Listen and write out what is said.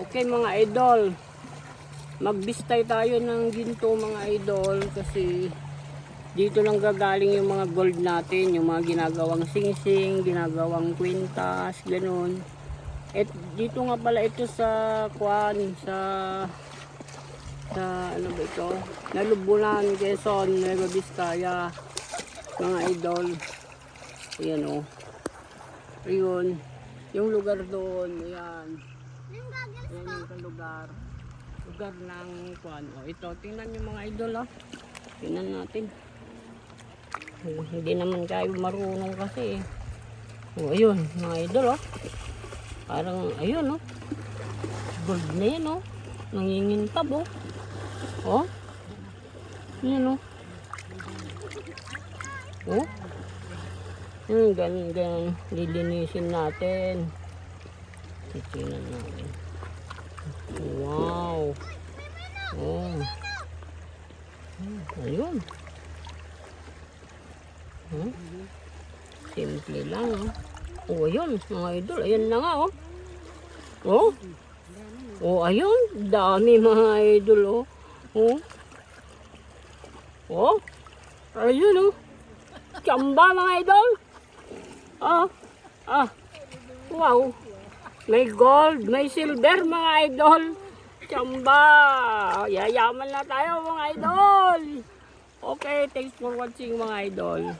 Okay mga idol. Magbistay tayo ng ginto mga idol kasi dito lang gagaling yung mga gold natin, yung mga ginagawang singsing, ginagawang kwintas, ganun. At dito nga pala ito sa Kwan, sa sa ano ba ito? Nalubunan, Quezon, Nueva Vizcaya, mga idol. Ayan o. Ayun. Yung lugar doon, ayan. Ayan yung lugar. Lugar ng Kwan. O ito, tingnan yung mga idol ah. Tingnan natin. Oh, hindi naman kayo marunong kasi eh. O ayun, mga idol oh. Parang, ayun oh. Gold na yan oh. Nangingintab oh. Oh. Yan oh. Oh. Hmm, ganun, ganun. Lilinisin natin. Titingnan natin. Wow. Oh. Hmm, ayun. Hmm? Simple lang, oh. Oh, ayun, mga idol. Ayan na nga, oh. Oh. Oh, ayun. Dami mga idol, oh. Oh. Oh. Ayun, oh. Chamba, mga idol. Ah. Ah. Wow. May gold, may silver, mga idol. Chamba. Yayaman na tayo, mga idol. Okay, thanks for watching, mga idol.